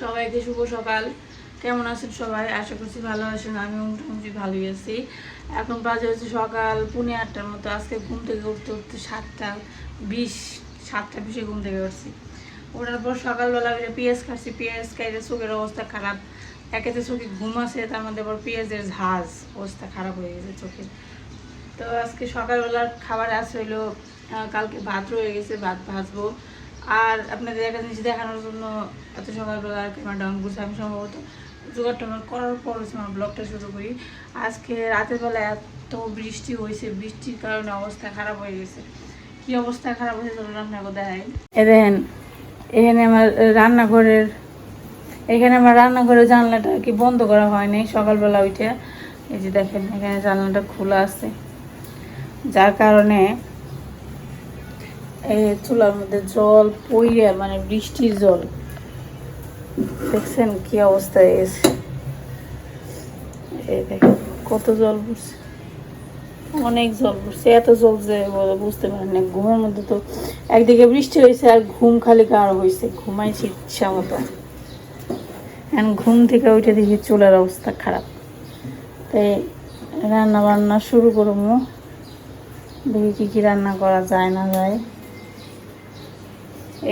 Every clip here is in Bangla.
সবাইকে শুভ সকাল। কেমন আছেন সবাই? আশা করছি ভালো আছেন। আমি মোটামুটি ভালোই আছি। এখন বাজে হচ্ছে সকাল পুনে আটটার মতো। আজকে ঘুম থেকে উঠতে উঠতে সাতটা বিশ, সাতটা বিশে ঘুম থেকে উঠছি। ওঠার পর সকালবেলা যে পেঁয়াজ খাচ্ছি। পেঁয়াজ খাইলে চোখের অবস্থা খারাপ। একেতে চোখে ঘুম আছে তার মধ্যে আবার পেঁয়াজের ঝাঁজ। অবস্থা খারাপ হয়ে গেছে চোখের তো আজকে সকালবেলার খাবার আছে হইল কালকে ভাত রয়ে গেছে, ভাত ভাজবো। আর আপনাদের একটা জিনিস দেখানোর জন্য এত সকালবেলা আর ক্যামেরা ডাউন করছি, আমি সম্ভবত জোগাড় টোগাড় করার পর আমার ব্লগটা শুরু করি। আজকে রাতের বেলা এত বৃষ্টি হয়েছে, বৃষ্টির কারণে অবস্থা খারাপ হয়ে গেছে। কি অবস্থা খারাপ হয়েছে চলুন আপনাকে দেখাই। এ দেখেন, এখানে আমার রান্নাঘরের, এখানে আমার রান্নাঘরের জানলাটা কি বন্ধ করা হয়নি সকালবেলা উঠে। এই যে দেখেন, এখানে জানলাটা খোলা আছে। যার কারণে চুলার মধ্যে জল পইয়া মানে বৃষ্টির জল। দেখছেন কি অবস্থা গেছে এই দেখেন কত জল পড়ছে। অনেক জল পড়ছে, এত জল যে বুঝতে পারেন না। ঘুমের মধ্যে তো একদিকে বৃষ্টি হয়েছে আর ঘুম খালি কার হয়েছে ঘুমাইছি ইচ্ছা মতো। এখন ঘুম থেকে উঠে দেখি চুলার অবস্থা খারাপ। তাই রান্না বান্না শুরু করব। দেখি কী কী রান্না করা যায় না যায়।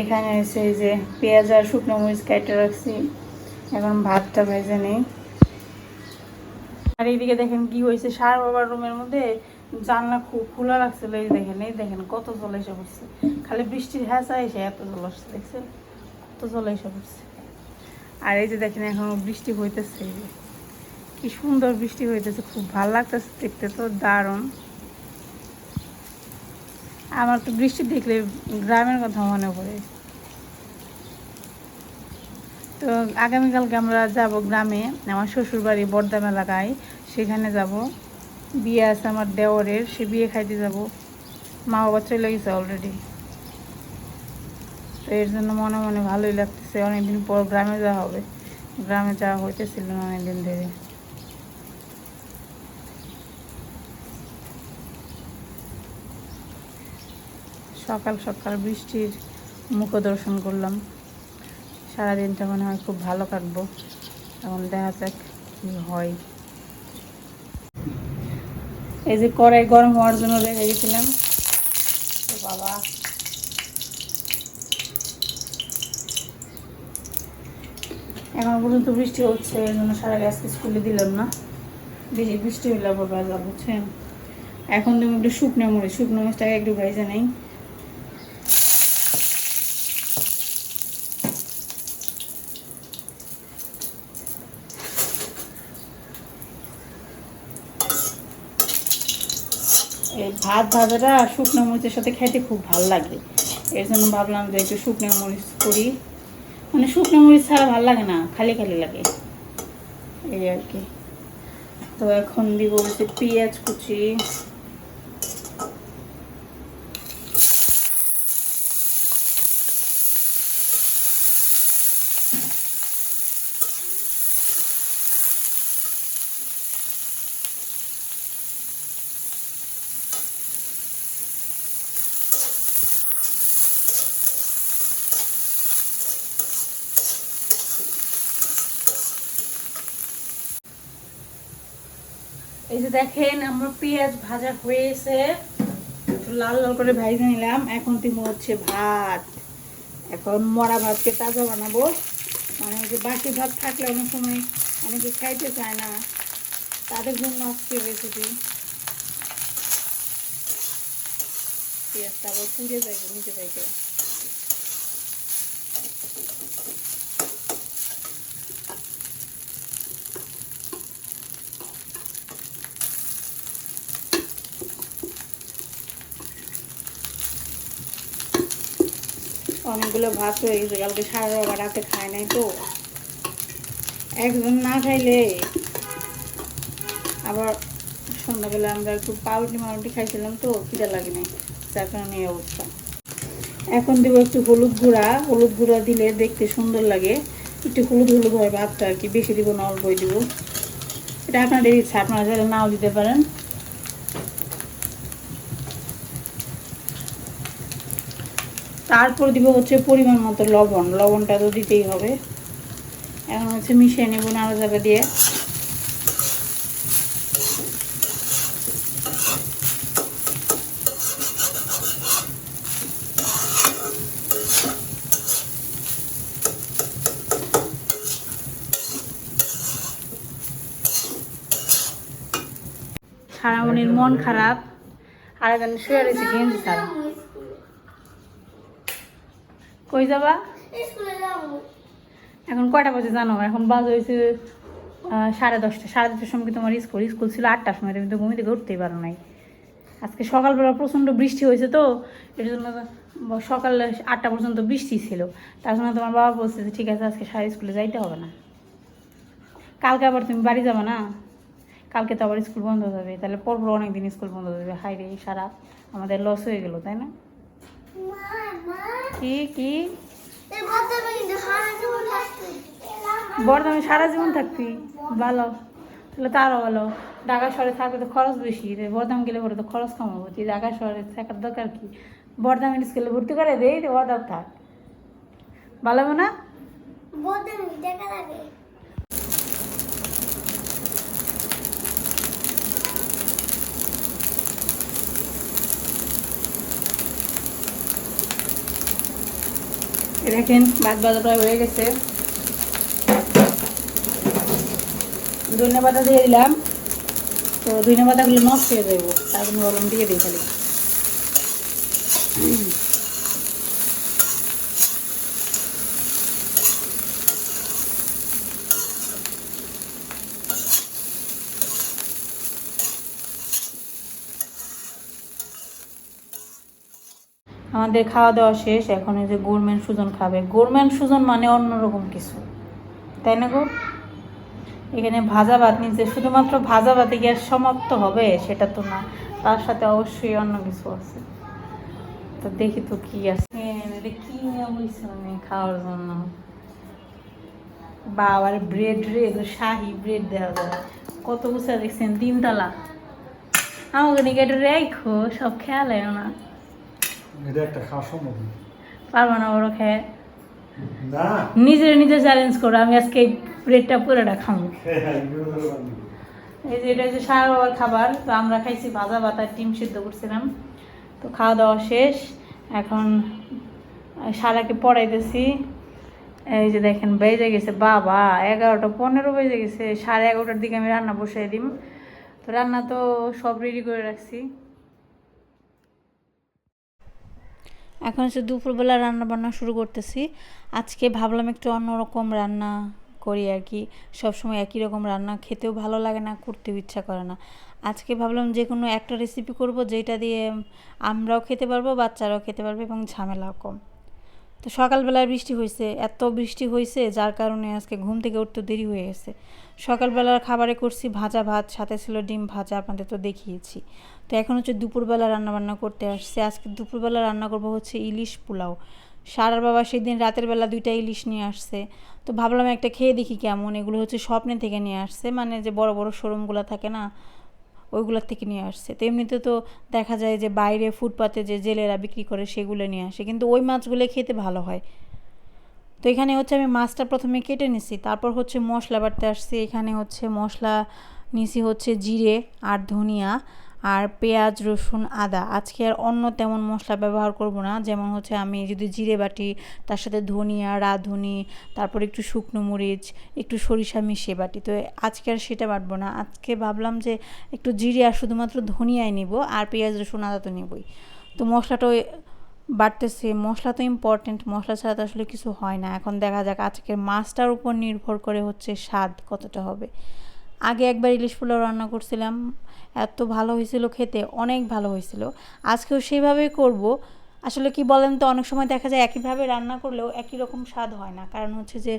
এখানে এসে যে পেঁয়াজ আর শুকনো মরিচ কেটে রাখছি এখন ভাতটা ভেজে নেই। আর এইদিকে দেখেন কি হয়েছে, সার বাবার রুমের মধ্যে জানলা খুব খোলা রাখছিল, এই দেখেন এই দেখেন কত জল এসে পড়ছে। খালি বৃষ্টির হ্যাঁচা এসে এত জল আসছে, দেখছেন? কত জল এসে পড়ছে। আর এই যে দেখেন এখন বৃষ্টি হইতেছে। কি সুন্দর বৃষ্টি হইতেছে, খুব ভালো লাগতেছে দেখতে তো, দারুণ। আমার তো বৃষ্টি দেখলে গ্রামের কথা মনে পড়ে। তো আগামীকালকে আমরা যাব গ্রামে, আমার শ্বশুরবাড়ি বর্দাম এলাকায়। সেখানে যাব। বিয়ে আছে আমার দেওরের, সে বিয়ে খাইতে যাব। মা বাবা চলে গেছে অলরেডি তো এর জন্য মনে মনে ভালোই লাগতেছে, অনেকদিন পর গ্রামে যাওয়া হবে। গ্রামে যাওয়া হইতেছিল অনেকদিন ধরে। সকাল সকাল বৃষ্টির মুখ দর্শন করলাম। সারাদিনটা মনে হয় খুব ভালো কাটবো। এখন দেখা যাক কি হয়। এই যে কড়াই গরম হওয়ার জন্য রেখে গেছিলাম বাবা। এখন পর্যন্ত বৃষ্টি হচ্ছে, এই জন্য সারা গ্যাস ফিস খুলে দিলাম না। বেশি বৃষ্টি হইলে আবার বাজা বুঝছেন এখন তুমি একটু শুকনো মরিচ শুকনো মরিচটাকে একটু ভেজে নেই এই ভাত ভাজাটা শুকনো মরিচের সাথে খাইতে খুব ভালো লাগে। এর জন্য ভাবলাম যে একটু শুকনো মরিচ করি। মানে শুকনো মরিচ ছাড়া ভালো লাগে না, খালি খালি লাগে। এই আর কি। তো এখন দিব হচ্ছে পেঁয়াজ কুচি। এই যে দেখেন, আমার পেঁয়াজ ভাজা হয়েছে। লাল লাল করে ভাজে নিলাম। এখন দিব হচ্ছে ভাত। এখন মরা ভাতকে তাজা বানাবো। মানে যে বাসি ভাত থাকলে অনেক সময় অনেকে খাইতে চায় না। তাদের জন্য আজকে রেসিপি পেঁয়াজটা আবার পুড়ে যাইবে নিচে যাইতে অনেকগুলো ভাত হয়ে গেছে, কালকে সারা বাবা রাতে খায় নাই তো। একজন না খাইলে আবার সন্ধ্যাবেলা আমরা একটু পাউরুটি, মাউরুটি খাইছিলাম তো, খিদা লাগে নাই, যার কারণে এই অবস্থা। এখন দেবো একটু হলুদ গুঁড়া হলুদ গুঁড়া দিলে দেখতে সুন্দর লাগে। একটু হলুদ হলুদ হয় ভাতটা আর কি, বেশি দিব না, অল্পই দিব। এটা আপনাদের ইচ্ছা, আপনারা চাইলে নাও দিতে পারেন। তারপর দিব হচ্ছে পরিমাণ মতো লবণ। লবণটা তো দিতেই হবে। এখন হচ্ছে মিশিয়ে নেব নাড়া যাবে দিয়ে। সারামণির মন খারাপ। আর এখানে শুয়ে রয়েছে গেঞ্জি সারা কই যাবা? এখন কয়টা বাজে জানো? এখন বাজে হয়েছে সাড়ে দশটা। সাড়ে দশটার সময় কি তোমার স্কুল? স্কুল ছিল আটটার সময় তুমি তো ঘুমি থেকে উঠতেই পারো নাই। আজকে সকালবেলা প্রচণ্ড বৃষ্টি হয়েছে তো এর জন্য সকাল আটটা পর্যন্ত বৃষ্টি ছিল। তার জন্য তোমার বাবা বলছে যে ঠিক আছে আজকে সারা স্কুলে যাইতে হবে না। কালকে আবার তুমি বাড়ি যাবে না? কালকে তো আবার স্কুল বন্ধ হয়ে যাবে। তাহলে পরপর অনেক দিন স্কুল বন্ধ হয়ে যাবে। হাই রে সারা আমাদের লস হয়ে গেলো তাই না? কি কি? বর্ধমানে সারা জীবন থাকবি। ভালো। তাহলে তারও ভালো। ঢাকা শহরে থাকলে তো খরচ বেশি বর্ধমান গেলে পরে তো খরচ কমাবো। তুই ঢাকা শহরে থাকার দরকার কি? বর্ধমান স্কুলে ভর্তি করে দেই রে ওদাও থাক। ভালো হবে না দেখেন, ভাত ভাজা প্রায় হয়ে গেছে। ধনে পাতা দিয়ে দিলাম। তো ধনে পাতাগুলো নষ্ট হয়ে যাব তার গরম দিয়ে দিই খালি। আমাদের খাওয়া দাওয়া শেষ, এখন এই যে গোরম্যান সুজন খাবে। গোরম্যান সুজন মানে অন্যরকম কিছু, তাই না গো? এখানে ভাজা ভাত নিচে শুধুমাত্র ভাজা ভাতে আর সমাপ্ত হবে? সেটা তো না, তার সাথে অবশ্যই অন্য কিছু আছে। তো দেখি তো কি আছে। কি বলছি খাওয়ার জন্য? বাবার ব্রেড রে শাহি ব্রেড দেওয়া যায়। কত বুঝা দেখছেন, তিনতলা। আমাকে নাকি রেখো, সব খেয়াল না। এটা একটা খাওয়া সম্ভব। পারব না ওরা খেয়ে না। নিজে নিজে চ্যালেঞ্জ করো আমি আজকে ব্রেডটা পুরোটা খাব। হ্যাঁ, বানিয়ে। এই যে এটা হচ্ছে সারা বাবার খাবার তো আমরা খাইছি ভাজা ভাত ডিম সিদ্ধ করছিলাম। তো খাওয়া দাওয়া শেষ এখন সারাকে পড়াইতেছি। এই যে দেখেন বেজে গেছে বাবা এগারোটা পনেরো বেজে গেছে সাড়ে এগারোটার দিকে আমি রান্না বসাই দিম। তো রান্না তো সব রেডি করে রাখছি। এখন হচ্ছে দুপুরবেলা রান্না বান্না শুরু করতেছি। আজকে ভাবলাম একটু অন্যরকম রান্না করি আর কি। সবসময় একই রকম রান্না, খেতেও ভালো লাগে না, করতেও ইচ্ছা করে না। আজকে ভাবলাম যে কোনো একটা রেসিপি করব, যেটা দিয়ে আমরাও খেতে পারব, বাচ্চারাও খেতে পারবে এবং ঝামেলাও কম। তো সকালবেলায় বৃষ্টি হয়েছে, এত বৃষ্টি হয়েছে যার কারণে আজকে ঘুম থেকে উঠতে দেরি হয়ে গেছে। সকালবেলার খাবারে করছি ভাজা ভাত, সাথে ছিল ডিম ভাজা, আপনাদের তো দেখিয়েছি। তো এখন হচ্ছে দুপুরবেলা রান্না বান্না করতে আসছে। আজকে দুপুরবেলা রান্না করব হচ্ছে ইলিশ পোলাও। সারার বাবা সেদিন রাতের বেলা দুইটা ইলিশ নিয়ে আসছে। তো ভাবলাম একটা খেয়ে দেখি কেমন। এগুলো হচ্ছে স্বপ্নে থেকে নিয়ে আসছে। মানে যে বড় বড় শোরুমগুলো থাকে না ওইগুলোর থেকে নিয়ে আসছে। তো এমনিতে তো দেখা যায় যে বাইরে ফুটপাতে যে জেলেরা বিক্রি করে সেগুলো নিয়ে আসে, কিন্তু ওই মাছগুলো খেতে ভালো হয়। তো এখানে হচ্ছে আমি মাছটা প্রথমে কেটে নিছি, তারপর হচ্ছে মশলা বাড়তে আসছি। এখানে হচ্ছে মশলা নিছি হচ্ছে জিরে আর ধনিয়া। আর পেঁয়াজ, রসুন, আদা। আজকে আর অন্য তেমন মশলা ব্যবহার করব না। যেমন হচ্ছে আমি যদি জিরে বাটি, তার সাথে ধনিয়া, রাঁধুনি, তারপর একটু শুকনো মরিচ, একটু সরিষা মিশিয়ে বাটি। তো আজকে আর সেটা বাটবো না। আজকে ভাবলাম যে একটু জিরে আর শুধুমাত্র ধনিয়াই নিব আর পেঁয়াজ, রসুন, আদা তো নেবই। তো মশলাটা বাড়তেছে। মশলা তো ইম্পর্টেন্ট মশলা ছাড়া তো আসলে কিছু হয় না। এখন দেখা যাক আজকের মাছটার উপর নির্ভর করে হচ্ছে স্বাদ কতটা হবে। আগে একবার ইলিশ পোলাও রান্না করছিলাম। এত ভালো হয়েছিল খেতে, অনেক ভালো হয়েছিল। আজকেও সেইভাবেই করব। আসলে কি বলেন তো, অনেক সময় দেখা যায় একইভাবে রান্না করলেও একই রকম স্বাদ হয় না। কারণ হচ্ছে যে,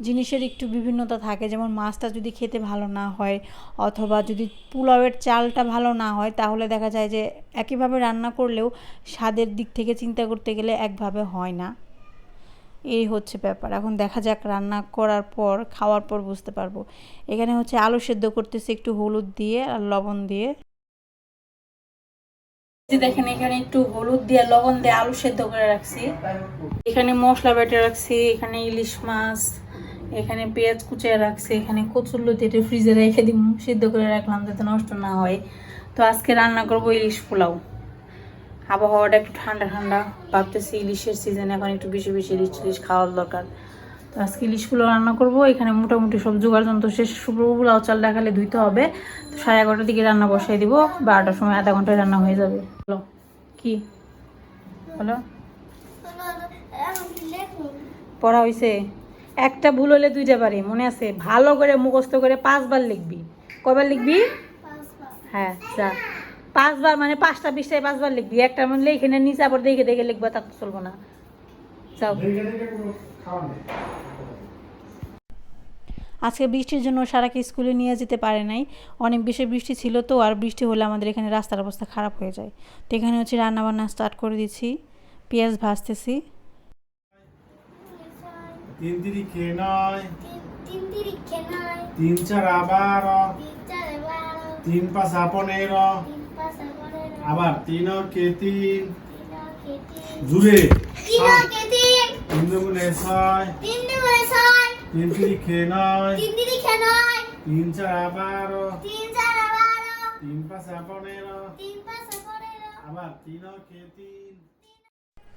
জিনিসের একটু বিভিন্নতা থাকে। যেমন মাছটা যদি খেতে ভালো না হয় অথবা যদি পোলাওয়ের চালটা ভালো না হয়, তাহলে দেখা যায় যে, একইভাবে রান্না করলেও স্বাদের দিক থেকে চিন্তা করতে গেলে একভাবে হয় না। এই হচ্ছে ব্যাপার। এখন দেখা যাক রান্না করার পর, খাওয়ার পর বুঝতে পারব। এখানে হচ্ছে আলু সেদ্ধ করতেছি একটু হলুদ দিয়ে আর লবণ দিয়ে। দেখেন, এখানে একটু হলুদ দিয়ে, লবণ দিয়ে আলু সেদ্ধ করে রাখছি। এখানে মশলা বেটে রাখছি, এখানে ইলিশ মাছ, এখানে পেঁয়াজ কুচিয়ে রাখছি, এখানে কচুর লতি এটা ফ্রিজে রেখে দিম, সিদ্ধ করে রাখলাম যাতে নষ্ট না হয়। তো আজকে রান্না করব ইলিশ পোলাও। আবহাওয়াটা একটু ঠান্ডা ঠান্ডা। ভাবতেছি ইলিশের সিজন এখন একটু বেশি বেশি ইলিশ টিলিশ খাওয়ার দরকার। তো আজকে ইলিশগুলো রান্না করব। এখানে মোটামুটি সব জোগাড় যন্ত্র শেষ। পোলাও চাল দেখালে ধুইতে হবে। তো সাড়ে এগারোটার দিকে রান্না বসাই দিব। বারোটার সময় আধা ঘন্টায় রান্না হয়ে যাবে। বলো, কি? বলো। পড়া হয়েছে একটা ভুল হলে দুইটা পারি, মনে আছে? ভালো করে মুখস্থ করে পাঁচবার লিখবি। কবার লিখবি? হ্যাঁ যা। পাঁচবার মানে পাঁচটা বিশটায় পাঁচবার লিখবি। একটা মানে লিখে নে নিচে আবার দেখে দেখে লিখবা তা তো চলবো না। যাও। আজকে বৃষ্টির জন্য সারাকে স্কুলে নিয়ে যেতে পারে নাই। অনেক বেশি বৃষ্টি ছিল তো আর বৃষ্টি হলে আমাদের এখানে রাস্তার অবস্থা খারাপ হয়ে যায়। তো এখানে হচ্ছে রান্নাবান্না স্টার্ট করে দিচ্ছি। পেঁয়াজ ভাজতেছি। তিন তিরি নয়। চার আবার। তিন পাঁচ পনেরো তিন পাঁচে পনেরো আবার তিন কে তিন। তিনকে তিন জুড়ে তিন। দুগুণে ছয়। তিন দুগুণে ছয়। তিন তিরি নয়। তিন তিরিখে নয়। তিন চার আবার তিন চারে বারো। তিন পাঁচ পনেরো। তিন পাঁচে পনেরো। আবার তিন কে তিন।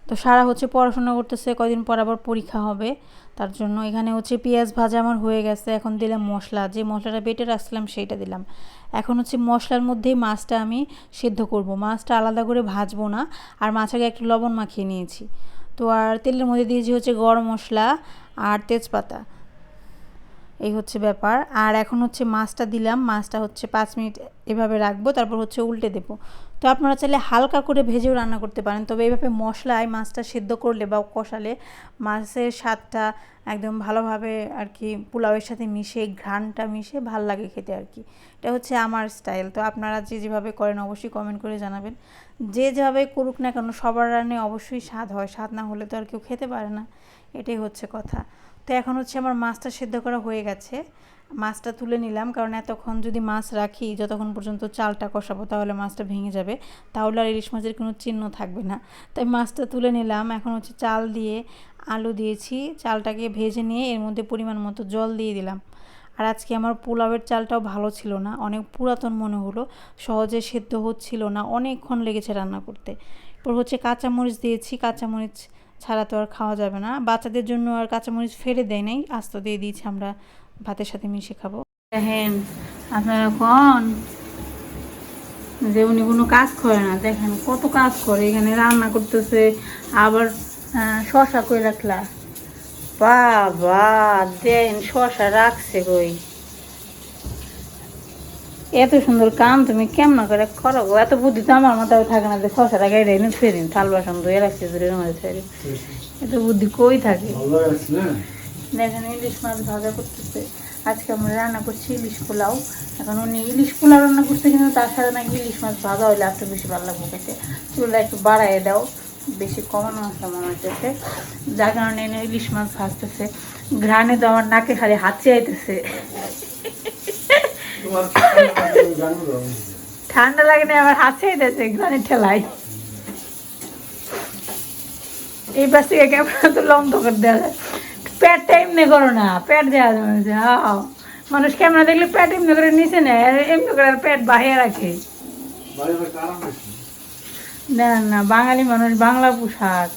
তো সারা হচ্ছে পড়াশোনা করতেছে কদিন পর আবার পরীক্ষা হবে। তার জন্য এখানে হচ্ছে পেঁয়াজ ভাজা আমার হয়ে গেছে, এখন দিলাম মশলা। যে মশলাটা বেটে রাখছিলাম সেইটা দিলাম। এখন হচ্ছে মশলার মধ্যেই মাছটা আমি সেদ্ধ করব। মাছটা আলাদা করে ভাজবো না, আর মাছাকে একটু লবণ মাখিয়ে নিয়েছি। তো আর তেলের মধ্যে দিয়েছি হচ্ছে গরম মশলা আর তেজপাতা। এই হচ্ছে ব্যাপার। আর এখন হচ্ছে মাছটা দিলাম। মাছটা হচ্ছে পাঁচ মিনিট এভাবে রাখব, তারপর হচ্ছে উল্টে দেবো। তো আপনারা চাইলে হালকা করে ভেজেও রান্না করতে পারেন, তবে এইভাবে মশলায় মাছটা সেদ্ধ করলে বা কষালে মাছের স্বাদটা একদম ভালোভাবে আর কি পোলাওয়ের সাথে মিশে, ঘ্রাণটা মিশে ভালো লাগে খেতে আর কি। এটা হচ্ছে আমার স্টাইল। তো আপনারা যে যেভাবে করেন অবশ্যই কমেন্ট করে জানাবেন। যে যেভাবে করুক না কেন সবার রান্নে অবশ্যই স্বাদ হয়। স্বাদ না হলে তো আর কেউ খেতে পারে না। এটাই হচ্ছে কথা। তো এখন হচ্ছে আমার মাছটা সেদ্ধ করা হয়ে গেছে। মাছটা তুলে নিলাম, কারণ এতক্ষণ যদি মাছ রাখি, যতক্ষণ পর্যন্ত চালটা কষাবো তাহলে মাছটা ভেঙে যাবে। তাহলে আর ইলিশ মাছের কোনো চিহ্ন থাকবে না। তাই মাছটা তুলে নিলাম, এখন হচ্ছে চাল দিয়ে আলু দিয়েছি। চালটাকে ভেজে নিয়ে এর মধ্যে পরিমাণ মতো জল দিয়ে দিলাম। আর আজকে আমার পোলাওয়ের চালটাও ভালো ছিল না, অনেক পুরাতন মনে হলো, সহজে সেদ্ধ হচ্ছিল না, অনেকক্ষণ লেগেছে রান্না করতে। এরপর হচ্ছে কাঁচামরিচ দিয়েছি, কাঁচামরিচ ছাড়া তো আর খাওয়া যাবে না। বাচ্চাদের জন্য আর কাঁচামরিচ ফেলে দেয় নাই, আস্ত দিয়ে দিয়েছি আমরা, ভাতের সাথে মিশে খাব। দেখেন, আপনারা কোন? যে উনি কোনো কাজ করে না, দেখেন কত কাজ করে, এখানে রান্না করতেছে, আবার শশা কই রাখলা। বাবা, দেন শশা রাখছে কই? এত সুন্দর কাম তুমি কেমন করে করো গো? এত বুদ্ধি তো আমার মাথায় থাকে না যে শশাটা গাইডে এনে ফেরে থাল বাসন ধুয়ে রাখছি জোরের মধ্যে ফেরে এত বুদ্ধি কই থাকে? দেখেন ইলিশ মাছ ভাজা করতেছে। আজকে আমরা রান্না করছি ইলিশ পোলাও। এখন উনি ইলিশ পোলাও রান্না করতে কিন্তু তার সাথে নাকি ইলিশ মাছ ভাজা হইলে একটু বেশি ভালো লাগবে খেতে। চুলটা একটু বাড়াই দাও বেশি কমানো আসলে মনে হচ্ছে যার কারণে এনে ইলিশ মাছ ভাজতেছে। ঘ্রাণে তো আমার নাকে খালি হাত চেয়েতেছে তোমার জানব তো আমি। ঠান্ডা লাগে না আমার হাত চেয়েতেছে ঘ্রাণের ঠেলায় এই পাশ থেকে ক্যামেরা তো লম্ব করে দেওয়া যায়। প্যাটটা এমনি করো না প্যাট দেওয়া যায় মানুষের হাও মানুষ ক্যামেরা দেখলে প্যাট এমনি করে নিচে নেয় এমনি করে প্যাট বাহিয়ে রাখে। না না বাঙালি মানুষ বাংলা পোশাক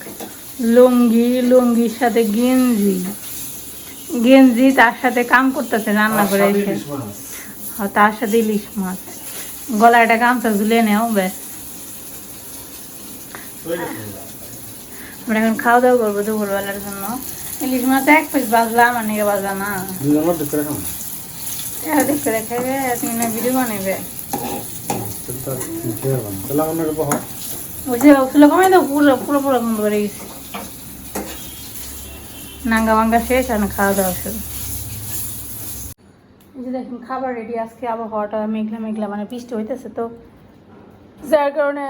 লুঙ্গি লুঙ্গির সাথে গেঞ্জি। গেঞ্জি তার সাথে কাম করতেছে রান্না করে এসে। তার সাথে ইলিশ মাছ। গলায় একটা গামছা ঝুলে নেও ব্যাস। আমরা এখন খাওয়া দাওয়া করব দুপুরবেলার জন্য। ইলিশ মাছ এক পিস বাজলাম আর নাকি বাজলা না। করে তুমি ভিডিও বানাবে কমে পুরো পুরো পুরো বন্ধ করে গেছি। নাঙ্গা ভাঙ্গা শেষ আর খাওয়া দাওয়া শুরু। যে দেখেন খাবার রেডি আজকে আবহাওয়াটা মেঘলা মেঘলা মানে বৃষ্টি হইতেছে তো। যার কারণে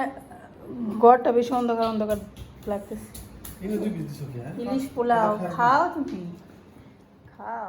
ঘরটা বেশি অন্ধকার অন্ধকার লাগতেছে। কি, হ্যাঁ? ইলিশ পোলাও। খাও তুমি। খাও।